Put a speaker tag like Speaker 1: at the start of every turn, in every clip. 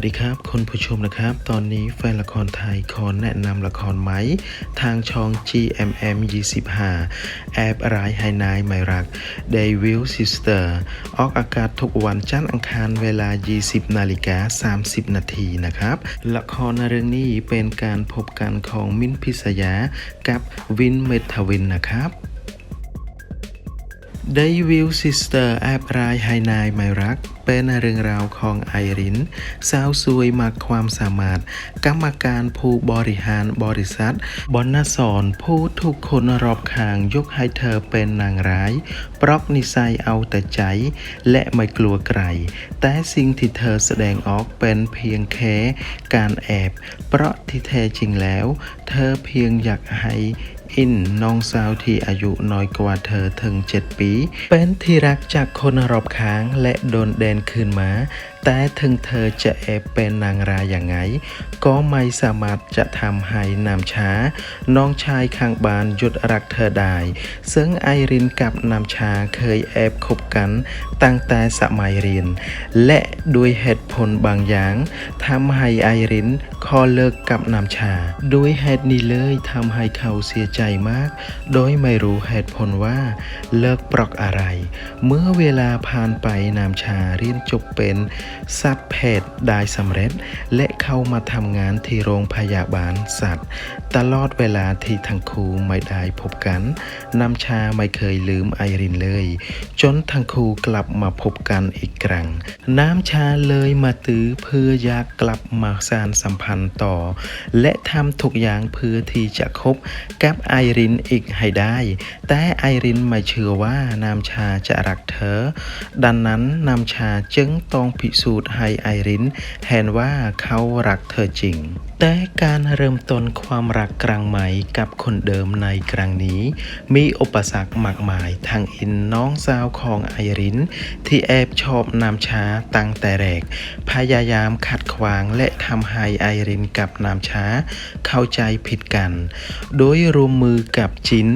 Speaker 1: วัสดีครับคุณผู้ชมนะครับ ตอนนี้แฟนละครไทยขอแนะนำละครไหม ทางช่อง GMM 25แอบร้ายไฮนายไม่รัก Devil Sister ออกอากาศทุกวันจันทร์อังคารเวลา 20 นาฬิกา 30 นาทีนะครับ ละครเรื่องนี้เป็นการพบกันของมิ้นท์พิสยากับวินเมทวินนะครับ ได้วิวซิสเตอร์แอบรายไฮนายไม่รัก เป็นเรื่องราวของไอริน สาวสวยมากความสามารถ กรรมการผู้บริหารบริษัท บอนนาสอนผู้ทุกคนรอบข้างยกให้เธอเป็นนางร้าย ปรอกนิสัยเอาแต่ใจ และไม่กลัวใคร แต่สิ่งที่เธอแสดงออกเป็นเพียงแค่การแอบ เพราะที่แท้จริงแล้ว เธอเพียงอยากให้ อินน้องสาวที่อายุน้อยกว่าเธอถึง 7 ปี เป็นที่รักจากคนรอบข้างและโดนแดนคืนมาแต่ถึงเธอจะแอบเป็นนางรายอย่างไง ก็ไม่สามารถจะทำให้นำช้า น้องชายข้างบ้านหยุดรักเธอได้ ซึ่งไอรินกับนำชาเคยแอบคบกันตั้งแต่สมัยเรียน และด้วยเหตุผลบางอย่างทำให้ไอรินขอเลิกกับนำชา ด้วยเหตุนี้เลยทำให้เขาเสียใจมาก โดยไม่รู้เหตุผลว่าเลิกปรอกอะไร เมื่อเวลาผ่านไปนำชาเรียนจบเป็นสัตวแพทย์ได้สำเร็จ และเข้ามาทำงานที่โรงพยาบาลสัตว์ ตลอดเวลาที่ทั้งคู่ไม่ได้พบกันน้ำชาไม่เคยลืมไอรินเลย จนทั้งคู่กลับมาพบกันอีกครั้ง น้ำชาเลยมาตื้อเพื่ออยากกลับมาสานสัมพันธ์ต่อ และทำทุกอย่างเพื่อที่จะคบกับไอรินอีกให้ได้ แต่ไอรินไม่เชื่อว่าน้ำชาจะรักเธอ ดังนั้นน้ำชาจึงต้องพิสูจน์ให้ไอรินเห็นว่าเขารักเธอจริง แต่การเริ่มต้นความรักครั้งใหม่กับคนเดิมในครั้งนี้ มีอุปสรรคมากมายทางอินน้องสาวของไอรินที่แอบชอบน้ำชาตั้งแต่แรก พยายามขัดขวางและทำให้ไอรินกับน้ำชาเข้าใจผิดกัน โดยรวมมือกับจิน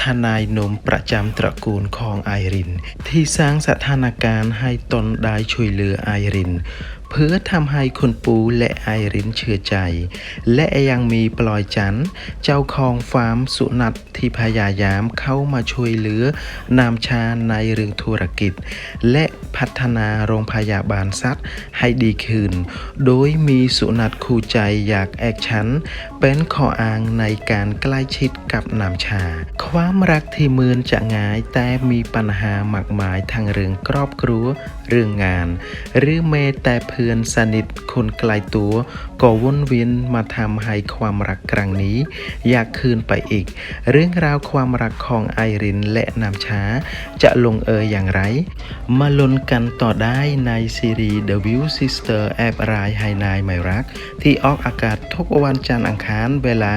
Speaker 1: ทนายหนมประจำตระกูลของไอริน ที่สร้างสถานการณ์ให้ตนได้ช่วยเหลือไอริน เพื่อทำให้คุณปูและไอรินเชื่อใจ และยังมีปลอยจันเจ้าของฟาร์มสุนัขที่พยายามเข้ามาช่วยเหลือนามชาในเรื่องธุรกิจ และพัฒนาโรงพยาบาลสัตว์ให้ดีขึ้น โดยมีสุนัขคู่ใจอยากแอคชั่นเป็นข้ออ้างในการใกล้ชิดกับนามชา ความรักที่มือนจะง่ายแต่มีปัญหามากมายทางเรื่องครอบครัวเรื่องงาน หรือแม้แต่เพื่อนสนิทคนไกลตัว ก็วนเวียนมาทำให้ความรักครั้งนี้อยากคืนไปอีก เรื่องราวความรักของไอรินและนามชาจะลงเอยอย่างไร มาลุ้นกันต่อได้ในซีรีส์ The View Sister แอบรายไฮนายไม่รัก ที่ออกอากาศทุกวันจันทร์อังคารเวลา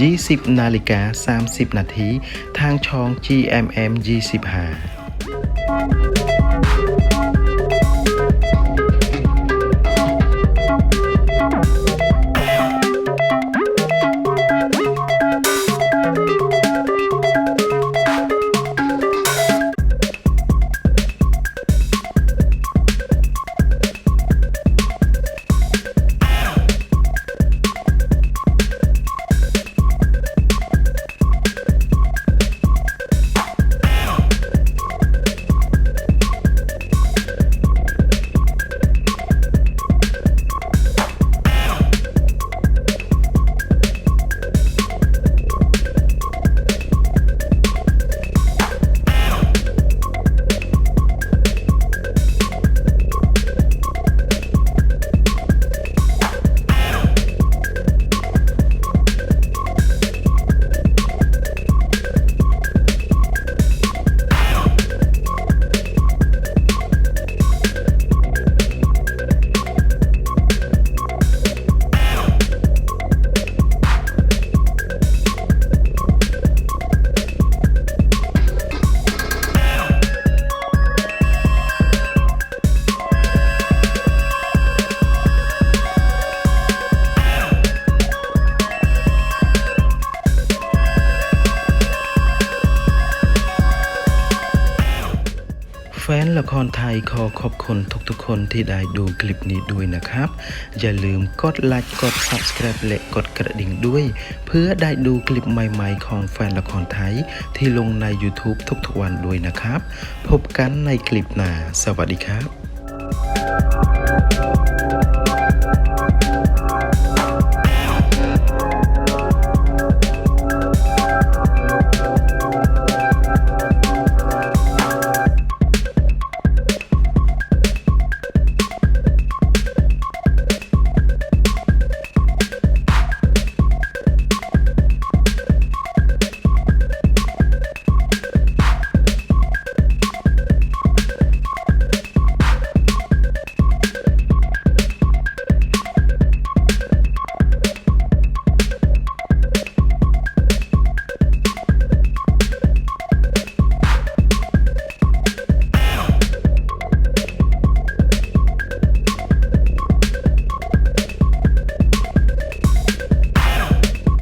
Speaker 1: 20 นาฬิกา 30 นาที ทางช่อง GMM 25 แฟนละครไทยขอขอบคุณทุกๆคนที่ได้ดูคลิปนี้ด้วยนะครับ อย่าลืมกดไลค์กด Subscribe และกดกระดิ่งด้วย เพื่อได้ดูคลิปใหม่ๆของแฟนละครไทยที่ลงใน YouTube ทุกๆวันด้วยนะครับ พบกันในคลิปหน้า สวัสดีครับ